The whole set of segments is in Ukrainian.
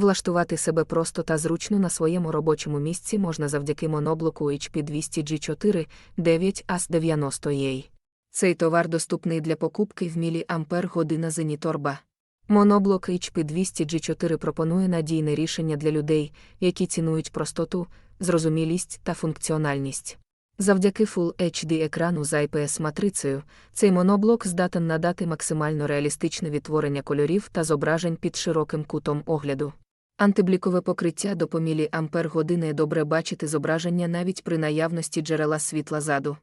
Влаштувати себе просто та зручно на своєму робочому місці можна завдяки моноблоку HP 200G4 9AS90A. Цей товар доступний для покупки в мілі година Зеніторба. Моноблок HP 200G4 пропонує надійне рішення для людей, які цінують простоту, зрозумілість та функціональність. Завдяки Full HD екрану з IPS-матрицею, цей моноблок здатен надати максимально реалістичне відтворення кольорів та зображень під широким кутом огляду. Антиблікове покриття до помілі ампер години добре бачити зображення навіть при наявності джерела світла заду.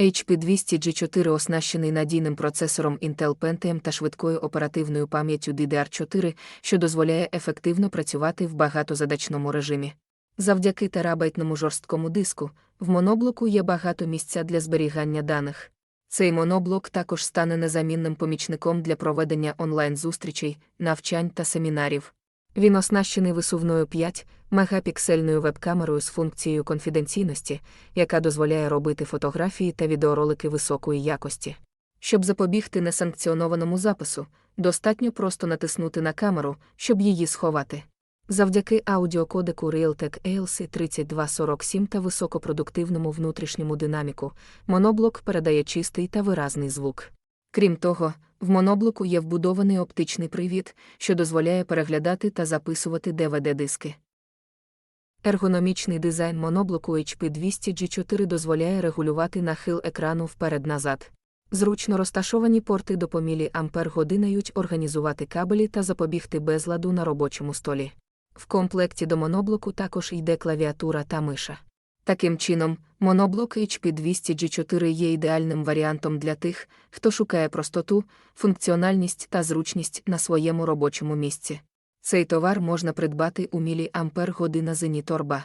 HP 200G4 оснащений надійним процесором Intel Pentium та швидкою оперативною пам'яттю DDR4, що дозволяє ефективно працювати в багатозадачному режимі. Завдяки терабайтному жорсткому диску, в моноблоку є багато місця для зберігання даних. Цей моноблок також стане незамінним помічником для проведення онлайн-зустрічей, навчань та семінарів. Він оснащений висувною 5 мегапіксельною веб-камерою з функцією конфіденційності, яка дозволяє робити фотографії та відеоролики високої якості. Щоб запобігти несанкціонованому запису, достатньо просто натиснути на камеру, щоб її сховати. Завдяки аудіокодеку Realtek ALC 3247 та високопродуктивному внутрішньому динаміку, моноблок передає чистий та виразний звук. Крім того, в моноблоку є вбудований оптичний привід, що дозволяє переглядати та записувати DVD-диски. Ергономічний дизайн моноблоку HP 200G4 дозволяє регулювати нахил екрану вперед-назад. Зручно розташовані порти до помілі ампер годинають організувати кабелі та запобігти безладу на робочому столі. В комплекті до моноблоку також йде клавіатура та миша. Таким чином, моноблок HP 200G4 є ідеальним варіантом для тих, хто шукає простоту, функціональність та зручність на своєму робочому місці. Цей товар можна придбати у мілі ампер година Зеніторба.